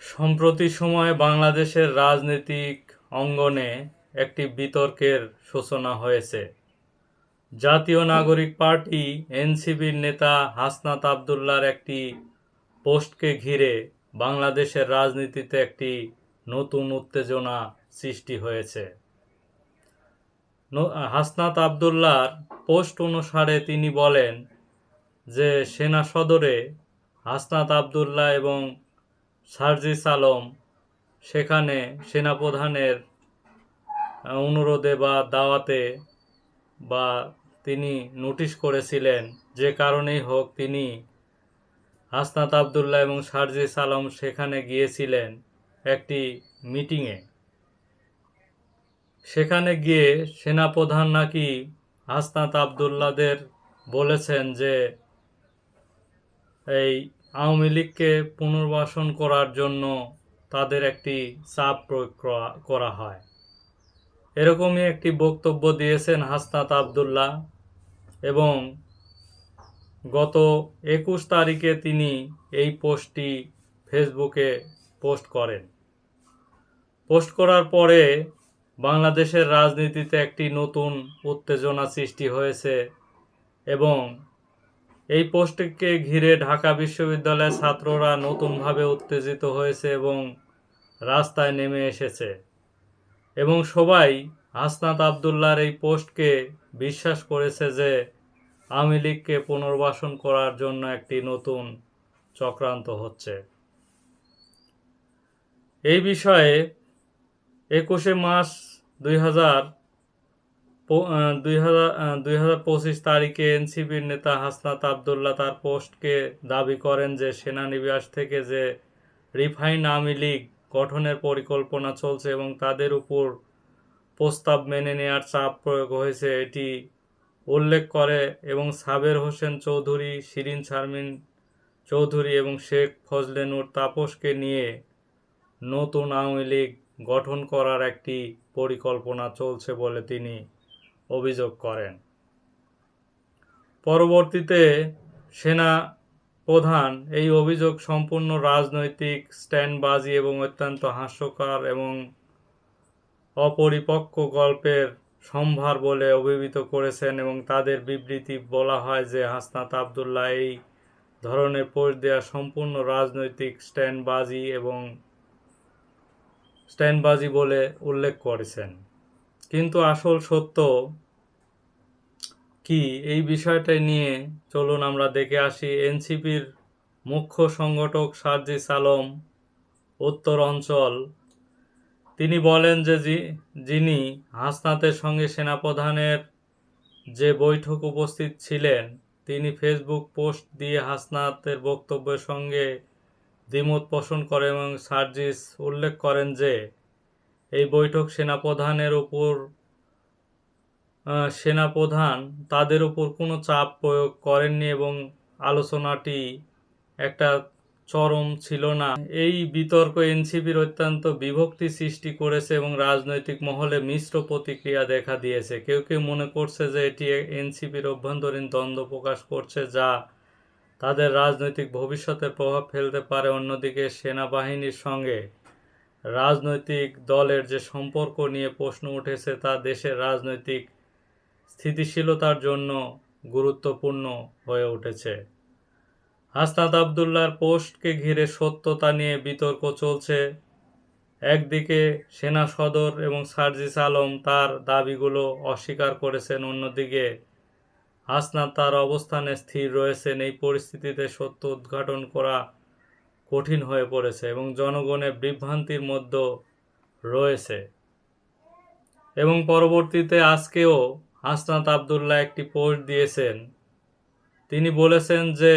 সম্প্রতি সময়ে বাংলাদেশের রাজনৈতিক অঙ্গনে একটি বিতর্কের সূচনা হয়েছে। জাতীয় নাগরিক পার্টি এনসিবির নেতা হাসনাত আবদুল্লার একটি পোস্টকে ঘিরে বাংলাদেশের রাজনীতিতে একটি নতুন উত্তেজনা সৃষ্টি হয়েছে। হাসনাত আবদুল্লার পোস্ট অনুসারে তিনি বলেন যে, সেনা সদরে হাসনাত আবদুল্লাহ এবং সার্জিস আলম, সেখানে সেনাপ্রধানের অনুরোধে বা দাওয়াতে বা তিনি নোটিশ করেছিলেন। যে কারণেই হোক তিনি হাসনাত আবদুল্লাহ এবং সার্জিস আলম সেখানে গিয়েছিলেন একটি মিটিংয়ে। সেখানে গিয়ে সেনাপ্রধান নাকি হাসনাত আবদুল্লাদের বলেছেন যে এই আওয়ামী লীগকে পুনর্বাসন করার জন্য তাদের একটি চাপ প্রয়োগ করা- হয়। এরকমই একটি বক্তব্য দিয়েছেন হাসনাত আবদুল্লাহ এবং গত একুশ তারিখে তিনি এই পোস্টটি ফেসবুকে পোস্ট করেন। পোস্ট করার পরে বাংলাদেশের রাজনীতিতে একটি নতুন উত্তেজনা সৃষ্টি হয়েছে এবং এই পোস্টকে ঘিরে ঢাকা বিশ্ববিদ্যালয়ের ছাত্ররা নতুনভাবে উত্তেজিত হয়েছে এবং রাস্তায় নেমে এসেছে। এবং সবাই হাসনাত আবদুল্লার এই পোস্টকে বিশ্বাস করেছে যে আওয়ামী লীগকে পুনর্বাসন করার জন্য একটি নতুন চক্রান্ত হচ্ছে। এই বিষয়ে একুশে মার্চ দুই হাজার দুই হাজার দুই হাজার পঁচিশ তারিখে এনসিপির নেতা হাসনাত আবদুল্লাহ তার পোস্টকে দাবি করেন যে সেনানিবাস থেকে যে রিফাইন আওয়ামী লীগ গঠনের পরিকল্পনা চলছে এবং তাদের উপর প্রস্তাব মেনে নেওয়ার চাপ প্রয়োগ হয়েছে, এটি উল্লেখ করে এবং সাবের হোসেন চৌধুরী, শিরিন শারমিন চৌধুরী এবং শেখ ফজলে নূর তাপসকে নিয়ে নতুন আওয়ামী লীগ গঠন করার একটি পরিকল্পনা চলছে বলে তিনি অভিযোগ করেন। পরবর্তীতে সেনা প্রধান এই অভিযোগ সম্পূর্ণ রাজনৈতিক, স্ট্যান্ডবাজি এবং অত্যন্ত হাস্যকর এবং অপরিপক্ক গল্পের সম্ভার বলে অভিহিত করেছেন এবং তাদের বিবৃতি বলা হয় যে হাসনাত আবদুল্লাহ এই ধরনের পোস্ট দেওয়া সম্পূর্ণ রাজনৈতিক, স্ট্যান্ডবাজি এবং স্ট্যান্ডবাজি বলে উল্লেখ করেছেন। কিন্তু আসল সত্য কি? এই বিষয়টা নিয়ে চলুন আমরা দেখে আসি। এনসিপির মুখ্য সংগঠক সার্জিস আলম উত্তর অঞ্চল। তিনি বলেন যে যিনি হাসনাতের সঙ্গে সেনাপ্রধানের যে বৈঠক উপস্থিত ছিলেন, তিনি ফেসবুক পোস্ট দিয়ে হাসনাতের বক্তব্যের সঙ্গে দ্বিমত পোষণ করেন এবং সার্জিস উল্লেখ করেন যে এই বৈঠক সেনাপ্রধানের আহ, সেনাপ্রধান তাদের উপর কোনো চাপ প্রয়োগ করেননি এবং আলোচনাটি একটা চরম ছিল না। এই বিতর্ক এনসিপির অত্যন্ত বিভক্তি সৃষ্টি করেছে এবং রাজনৈতিক মহলে মিশ্র প্রতিক্রিয়া দেখা দিয়েছে। কেউ কেউ মনে করছে যে এটি এনসিপির অভ্যন্তরীণ দ্বন্দ্ব প্রকাশ করছে যা তাদের রাজনৈতিক ভবিষ্যতে প্রভাব ফেলতে পারে। অন্যদিকে সেনাবাহিনীর সঙ্গে রাজনৈতিক দলের যে সম্পর্ক নিয়ে প্রশ্ন উঠেছে, তা দেশের রাজনৈতিক স্থিতিশীলতার জন্য গুরুত্বপূর্ণ হয়ে উঠেছে। হাসনাত আবদুল্লার পোস্টকে ঘিরে সত্যতা নিয়ে বিতর্ক চলছে। একদিকে সেনা সদর এবং সার্জিস আলম তার দাবিগুলো অস্বীকার করেছেন, অন্যদিকে হাসনাত তার অবস্থানে স্থির রয়েছেন। এই পরিস্থিতিতে সত্য উদ্ঘাটন করা কঠিন হয়ে পড়েছে এবং জনগণের বিভ্রান্তির মধ্যে রয়েছে। এবং পরবর্তীতে আজকেও হাসনাত আবদুল্লাহ একটি পোস্ট দিয়েছেন। তিনি বলেছেন যে,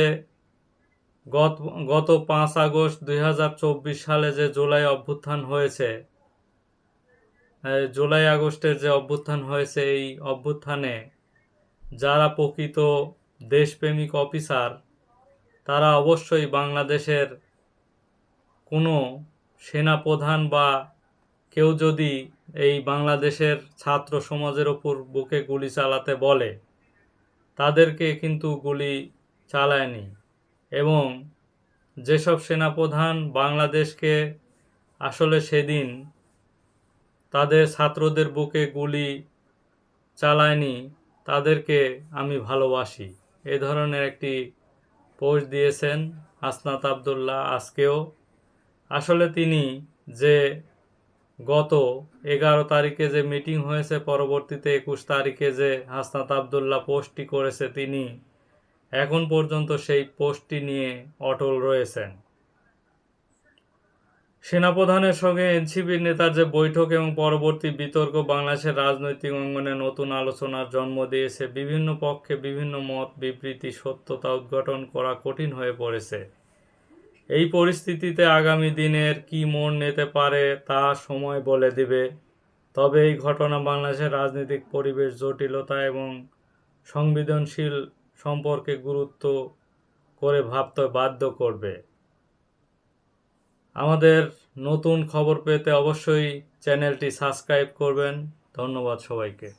গত গত পাঁচ আগস্ট দুই হাজার চব্বিশ সালে যে জুলাই অভ্যুত্থান হয়েছে জুলাই আগস্টের যে অভ্যুত্থান হয়েছে এই অভ্যুত্থানে যারা প্রকৃত দেশপ্রেমিক অফিসার, তারা অবশ্যই বাংলাদেশের কোনো সেনাপ্রধান বা কেউ যদি এই বাংলাদেশের ছাত্র সমাজের ওপর বুকে গুলি চালাতে বলে, তাদেরকে কিন্তু গুলি চালায়নি। এবং যেসব সেনাপ্রধান বাংলাদেশকে আসলে সেদিন তাদের ছাত্রদের বুকে গুলি চালায়নি, তাদেরকে আমি ভালোবাসি। এ ধরনের একটি পোস্ট দিয়েছেন হাসনাত আবদুল্লাহ আজকেও। আসলে তিনি যে গত এগারো তারিখে যে মিটিং হয়েছে, পরবর্তীতে একুশ তারিখে যে হাসনাত আবদুল্লাহ পোস্টটি করেছে, তিনি এখন পর্যন্ত সেই পোস্টটি নিয়ে অটল রয়েছেন। সেনাপ্রধানের সঙ্গে এনসিপির নেতার যে বৈঠক এবং পরবর্তী বিতর্ক বাংলাদেশের রাজনৈতিক অঙ্গনে নতুন আলোচনার জন্ম দিয়েছে, বিভিন্ন পক্ষে বিভিন্ন মত বিবৃতি সত্যতা উদ্ঘাটন করা কঠিন হয়ে পড়েছে। এই পরিস্থিতিতে আগামী দিনের কি মোড় নিতে পারে তা সময় বলে দিবে। তবে এই ঘটনা বাংলাদেশের রাজনৈতিক পরিবেশ, জটিলতা এবং সংবেদনশীল সম্পর্কে গুরুত্ব করে ভাবতে বাধ্য করবে। আমাদের নতুন খবর পেতে অবশ্যই চ্যানেলটি সাবস্ক্রাইব করবেন। ধন্যবাদ সবাইকে।